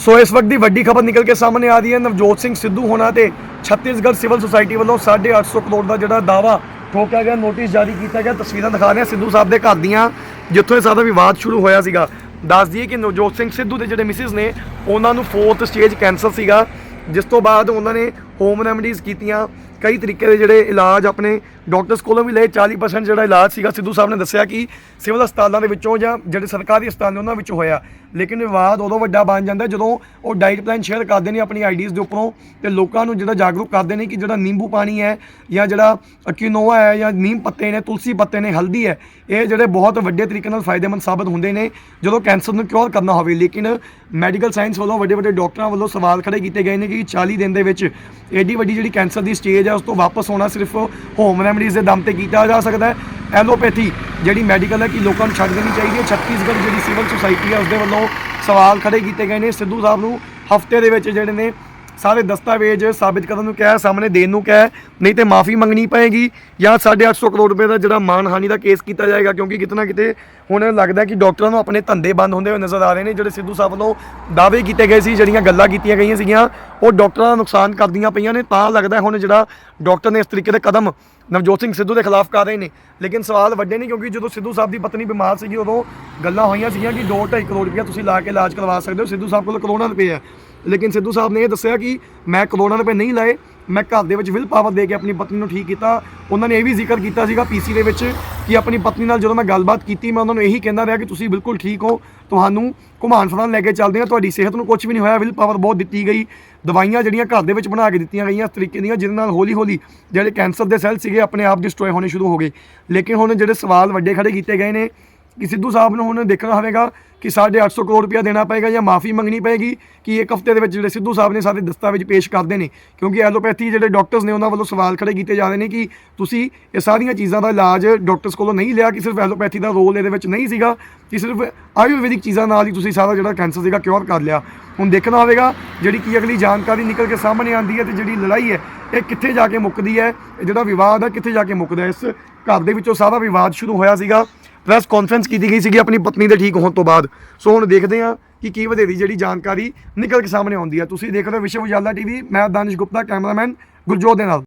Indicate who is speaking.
Speaker 1: ਸੋ ਇਸ ਵਕਤ ਦੀ ਵੱਡੀ ਖਬਰ ਨਿਕਲ ਕੇ ਸਾਹਮਣੇ ਆ ਰਹੀ ਹੈ। ਨਵਜੋਤ ਸਿੰਘ ਸਿੱਧੂ ਹੋਣਾ ਤੇ ਛੱਤੀਸਗੜ੍ਹ ਸਿਵਲ ਸੁਸਾਇਟੀ ਵੱਲੋਂ 850 ਕਰੋੜ ਦਾ ਜਿਹੜਾ ਦਾਵਾ ਠੋਕਿਆ ਗਿਆ, ਨੋਟਿਸ ਜਾਰੀ ਕੀਤਾ ਗਿਆ। ਤਸਵੀਰਾਂ ਦਿਖਾ ਰਹੇ ਹਾਂ ਸਿੱਧੂ ਸਾਹਿਬ ਦੇ ਘਰ ਦੀਆਂ, ਜਿੱਥੋਂ ਇਹ ਸਾਰਾ ਵਿਵਾਦ ਸ਼ੁਰੂ ਹੋਇਆ ਸੀਗਾ। ਦੱਸ ਦਈਏ ਕਿ ਨਵਜੋਤ ਸਿੰਘ ਸਿੱਧੂ ਦੇ ਜਿਹੜੇ ਮਿਸਿਸ ਨੇ, ਉਹਨਾਂ ਨੂੰ ਫੋਰਥ ਸਟੇਜ ਕੈਂਸਰ ਸੀਗਾ, ਜਿਸ ਤੋਂ ਬਾਅਦ ਉਹਨਾਂ ਨੇ ਹੋਮ ਰੈਮਡੀਜ਼ ਕੀਤੀਆਂ। ਕਈ ਤਰੀਕੇ ਦੇ ਜਿਹੜੇ ਇਲਾਜ ਆਪਣੇ ਡਾਕਟਰਸ ਕੋਲੋਂ ਵੀ ਲਏ। 40% ਜਿਹੜਾ ਇਲਾਜ ਸੀਗਾ, ਸਿੱਧੂ ਸਾਹਿਬ ਨੇ ਦੱਸਿਆ ਕਿ ਸਿਵਲ ਹਸਪਤਾਲਾਂ ਦੇ ਵਿੱਚੋਂ ਜਾਂ ਜਿਹੜੇ ਸਰਕਾਰੀ ਹਸਪਤਾਲ ਨੇ, ਉਹਨਾਂ ਵਿੱਚੋਂ ਹੋਇਆ। ਲੇਕਿਨ ਵਿਵਾਦ ਉਦੋਂ ਵੱਡਾ ਬਣ ਜਾਂਦਾ ਜਦੋਂ ਉਹ ਡਾਈਟ ਪਲਾਨ ਸ਼ੇਅਰ ਕਰਦੇ ਨੇ ਆਪਣੀ ਆਈਡੀਜ਼ ਦੇ ਉੱਪਰੋਂ ਤੇ ਲੋਕਾਂ ਨੂੰ ਜਿਹੜਾ ਜਾਗਰੂਕ ਕਰਦੇ ਨੇ ਕਿ ਜਿਹੜਾ ਨਿੰਬੂ ਪਾਣੀ ਹੈ ਜਾਂ ਜਿਹੜਾ ਕਿਨੋਆ ਹੈ ਜਾਂ ਨੀਮ ਪੱਤੇ ਨੇ, ਤੁਲਸੀ ਪੱਤੇ ਨੇ, ਹਲਦੀ ਹੈ, ਇਹ ਜਿਹੜੇ ਬਹੁਤ ਵੱਡੇ ਤਰੀਕੇ ਨਾਲ ਫਾਇਦੇਮੰਦ ਸਾਬਤ ਹੁੰਦੇ ਨੇ, ਜਦੋਂ ਕੈਂਸਰ ਨੂੰ ਕਿਉਰ ਕਰਨਾ ਹੋਵੇ। ਲੇਕਿਨ ਮੈਡੀਕਲ ਸਾਇੰਸ ਵੱਲੋਂ ਵੱਡੇ ਵੱਡੇ ਡਾਕਟਰਾਂ ਵੱਲੋਂ ਸਵਾਲ ਖੜੇ ਕੀਤੇ ਗਏ ਨੇ ਕਿ 40 ਦਿਨ ਦੇ ਵਿੱਚ ਐਡੀ ਵੱਡੀ ਜਿਹੜੀ ਕੈਂਸਰ ਦੀ ਸਟੇਜ ਹੈ ਉਸ ਤੋਂ ਵਾਪਸ ਹੋਣਾ ਸਿਰਫ ਹੋਮ ਰੈਮਡੀਜ਼ ਦੇ ਦਮ ਤੇ ਕੀਤਾ ਜਾ ਸਕਦਾ ਹੈ। ਐਲੋਪੈਥੀ, ਜਿਹੜੀ ਮੈਡੀਕਲ ਹੈ ਕਿ ਲੋਕਾਂ ਨੂੰ ਛੱਡ ਦੇਣੀ ਚਾਹੀਦੀ ਹੈ। ਛੱਤੀਸਗੜ੍ਹ ਜਿਹੜੀ ਸਿਵਲ ਸੁਸਾਇਟੀ ਹੈ ਉਸ ਦੇ ਵੱਲੋਂ ਸਵਾਲ ਖੜੇ ਕੀਤੇ ਗਏ ਨੇ। ਸਿੱਧੂ ਸਾਹਿਬ ਨੂੰ ਹਫ਼ਤੇ ਦੇ ਵਿੱਚ ਜਿਹੜੇ ਨੇ ਸਾਰੇ ਦਸਤਾਵੇਜ਼ ਸਾਬਿਤ ਕਰਨ ਨੂੰ ਕਿਹਾ, ਸਾਹਮਣੇ ਦੇਣ ਨੂੰ ਕਿਹਾ, ਨਹੀਂ ਤੇ ਮਾਫੀ ਮੰਗਣੀ ਪਏਗੀ। ਜਾਂ 850 ਕਰੋੜ ਰੁਪਏ ਦਾ ਜਿਹੜਾ ਮਾਨਹਾਨੀ ਦਾ ਕੇਸ ਕੀਤਾ ਜਾਏਗਾ, ਕਿਉਂਕਿ ਕਿਤਨਾ ਕਿਤੇ ਹੁਣ ਲੱਗਦਾ ਕਿ ਡਾਕਟਰਾਂ ਨੂੰ ਆਪਣੇ ਧੰਦੇ ਬੰਦ ਹੁੰਦੇ ਹੋਏ ਨਜ਼ਰ ਆ ਰਹੇ ਨੇ, ਜਿਹੜੇ ਸਿੱਧੂ ਸਾਹਿਬ ਵੱਲੋਂ ਦਾਅਵੇ ਕੀਤੇ ਗਏ ਸੀ, ਜਿਹੜੀਆਂ ਗੱਲਾਂ ਕੀਤੀਆਂ ਗਈਆਂ ਸੀਗੀਆਂ, ਉਹ ਡਾਕਟਰਾਂ ਦਾ ਨੁਕਸਾਨ ਕਰਦੀਆਂ ਪਈਆਂ ਨੇ। ਤਾਂ ਲੱਗਦਾ ਹੁਣ ਜਿਹੜਾ ਡਾਕਟਰ ਨੇ ਇਸ ਤਰੀਕੇ ਦੇ ਕਦਮ ਨਵਜੋਤ ਸਿੰਘ ਸਿੱਧੂ ਦੇ ਖਿਲਾਫ ਕਰ ਰਹੇ ਨੇ। ਲੇਕਿਨ ਸਵਾਲ ਵੱਡੇ ਨਹੀਂ ਕਿਉਂਕਿ ਜਦੋਂ ਸਿੱਧੂ ਸਾਹਿਬ ਦੀ ਪਤਨੀ ਬਿਮਾਰ ਸੀਗੀ, ਉਦੋਂ ਗੱਲਾਂ ਹੋਈਆਂ ਸੀਗੀਆਂ ਕਿ 2.5 ਕਰੋੜ ਰੁਪਇਆ ਤੁਸੀਂ ਲਾ ਕੇ ਇਲਾਜ ਕਰਵਾ ਸਕਦੇ ਹੋ। ਸਿੱਧੂ ਸਾਹਿਬ ਕੋਲ ਕਰੋੜਾਂ ਰੁਪਏ ਹੈ ਲੇਕਿਨ ਸਿੱਧੂ ਸਾਹਿਬ ਨੇ ਇਹ ਦੱਸਿਆ ਕਿ ਮੈਂ ਕਰੋੜਾਂ ਰੁਪਏ ਨਹੀਂ ਲਾਏ, ਮੈਂ ਘਰ ਦੇ ਵਿੱਚ ਵਿਲ ਪਾਵਰ ਦੇ ਕੇ ਆਪਣੀ ਪਤਨੀ ਨੂੰ ਠੀਕ ਕੀਤਾ। ਉਹਨਾਂ ਨੇ ਇਹ ਵੀ ਜ਼ਿਕਰ ਕੀਤਾ ਸੀਗਾ ਪੀਸੀ ਦੇ ਵਿੱਚ ਕਿ ਆਪਣੀ ਪਤਨੀ ਨਾਲ ਜਦੋਂ ਮੈਂ ਗੱਲਬਾਤ ਕੀਤੀ, ਮੈਂ ਉਹਨਾਂ ਨੂੰ ਇਹੀ ਕਹਿੰਦਾ ਰਿਹਾ ਕਿ ਤੁਸੀਂ ਬਿਲਕੁਲ ਠੀਕ ਹੋ। ਤੁਹਾਨੂੰ ਘੁਮਾਣ ਫਿਰਾਉਣ ਲੈ ਕੇ ਚੱਲਦੇ ਹਾਂ, ਤੁਹਾਡੀ ਸਿਹਤ ਨੂੰ ਕੁਝ ਵੀ ਨਹੀਂ ਹੋਇਆ, ਵਿਲ ਪਾਵਰ ਬਹੁਤ ਦਿੱਤੀ ਗਈ। ਦਵਾਈਆਂ ਜਿਹੜੀਆਂ ਘਰ ਦੇ ਵਿੱਚ ਬਣਾ ਕੇ ਦਿੱਤੀਆਂ ਗਈਆਂ ਇਸ ਤਰੀਕੇ ਦੀਆਂ, ਜਿਹਦੇ ਨਾਲ ਹੌਲੀ ਹੌਲੀ ਜਿਹੜੇ ਕੈਂਸਰ ਦੇ ਸੈੱਲ ਸੀਗੇ ਆਪਣੇ ਆਪ ਡਿਸਟਰੋਏ ਹੋਣੇ ਸ਼ੁਰੂ ਹੋ ਗਏ। ਲੇਕਿਨ ਹੁਣ ਜਿਹੜੇ ਸਵਾਲ ਵੱਡੇ ਖੜੇ ਕੀਤੇ ਗਏ ਨੇ, ਕਿ ਸਿੱਧੂ ਸਾਹਿਬ ਨੂੰ ਹੁਣ ਦੇਖਣਾ ਹੋਵੇਗਾ ਕਿ 850 ਕਰੋੜ ਰੁਪਇਆ ਦੇਣਾ ਪਏਗਾ ਜਾਂ ਮਾਫੀ ਮੰਗਣੀ ਪਏਗੀ, ਕਿ ਇੱਕ ਹਫ਼ਤੇ ਦੇ ਵਿੱਚ ਜਿਹੜੇ ਸਿੱਧੂ ਸਾਹਿਬ ਨੇ ਸਾਰੇ ਦਸਤਾਵੇਜ਼ ਪੇਸ਼ ਕਰਦੇ ਨੇ। ਕਿਉਂਕਿ ਐਲੋਪੈਥੀ ਜਿਹੜੇ ਡਾਕਟਰਸ ਨੇ ਉਹਨਾਂ ਵੱਲੋਂ ਸਵਾਲ ਖੜੇ ਕੀਤੇ ਜਾ ਰਹੇ ਨੇ ਕਿ ਤੁਸੀਂ ਇਹ ਸਾਰੀਆਂ ਚੀਜ਼ਾਂ ਦਾ ਇਲਾਜ ਡਾਕਟਰਸ ਕੋਲੋਂ ਨਹੀਂ ਲਿਆ, ਕਿ ਸਿਰਫ ਐਲੋਪੈਥੀ ਦਾ ਰੋਲ ਇਹਦੇ ਵਿੱਚ ਨਹੀਂ ਸੀਗਾ, ਕਿ ਸਿਰਫ ਆਯੁਰਵੈਦਿਕ ਚੀਜ਼ਾਂ ਨਾਲ ਹੀ ਤੁਸੀਂ ਸਾਰਾ ਜਿਹੜਾ ਕੈਂਸਰ ਸੀਗਾ ਕਿਉਰ ਕਰ ਲਿਆ। ਹੁਣ ਦੇਖਣਾ ਹੋਵੇਗਾ ਜਿਹੜੀ ਕੀ ਅਗਲੀ ਜਾਣਕਾਰੀ ਨਿਕਲ ਕੇ ਸਾਹਮਣੇ ਆਉਂਦੀ ਹੈ ਤੇ ਜਿਹੜੀ ਲੜਾਈ ਹੈ, ਇਹ ਕਿੱਥੇ ਜਾ ਕੇ ਮੁੱਕਦੀ ਹੈ, ਇਹ ਜਿਹੜਾ ਵਿਵਾਦ ਹੈ ਕਿੱਥੇ ਜਾ ਕੇ ਮੁੱਕਦਾ ਇਸ ਘਰ ਦੇ ਵਿੱਚੋਂ ਸਾਰਾ ਵਿਵਾਦ ਸ਼ੁਰੂ ਹੋਇਆ ਸੀਗਾ। ਪ੍ਰੈਸ ਕਾਨਫਰੰਸ ਕੀਤੀ ਗਈ ਸੀਗੀ ਆਪਣੀ ਪਤਨੀ ਦੇ ਠੀਕ ਹੋਣ ਤੋਂ ਬਾਅਦ। ਸੋ ਹੁਣ ਦੇਖਦੇ ਹਾਂ ਕਿ ਕੀ ਵਧੇਰੀ ਜਿਹੜੀ ਜਾਣਕਾਰੀ ਨਿਕਲ ਕੇ ਸਾਹਮਣੇ ਆਉਂਦੀ ਹੈ। ਤੁਸੀਂ ਦੇਖ ਰਹੇ ਹੋ ਵਿਸ਼ਵ ਉਜਾਲਾ ਟੀਵੀ ਮੈਂ ਦਾਨਿਸ਼ ਗੁਪਤਾ, ਕੈਮਰਾਮੈਨ ਗੁਰਜੋਤ ਦੇ ਨਾਲ।